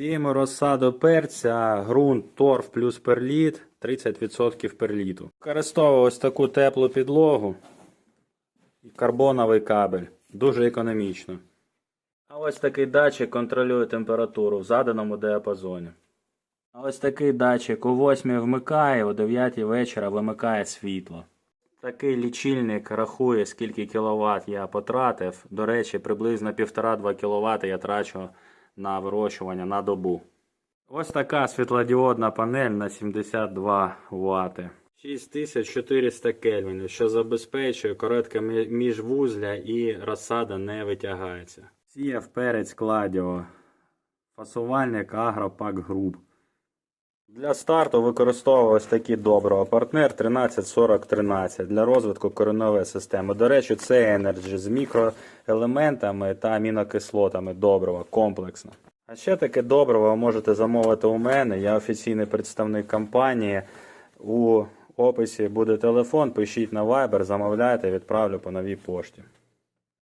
Сіємо розсаду перця, ґрунт, торф плюс перліт, 30% перліту. Використовую ось таку теплу підлогу і карбоновий кабель. Дуже економічно. А ось такий датчик контролює температуру в заданому діапазоні. А ось такий датчик у 8 вмикає, о 9 вечора вимикає світло. Такий лічильник рахує, скільки кіловат я потратив. До речі, приблизно 1,5-2 кВт я трачу на вирощування на добу. Ось така світлодіодна панель на 72 Вт. 6400 кельвінів, що забезпечує коротке міжвузля і розсада не витягається. Сіяв перець кладіо. Фасувальник Агропак Груп. Для старту використовував ось такі добрива. Партнер 134013 для розвитку кореневої системи. До речі, це Energy з мікроелементами та амінокислотами добрива комплексно. А ще таке добриво ви можете замовити у мене. Я офіційний представник компанії. У описі буде телефон, пишіть на Viber, замовляйте, відправлю по новій пошті.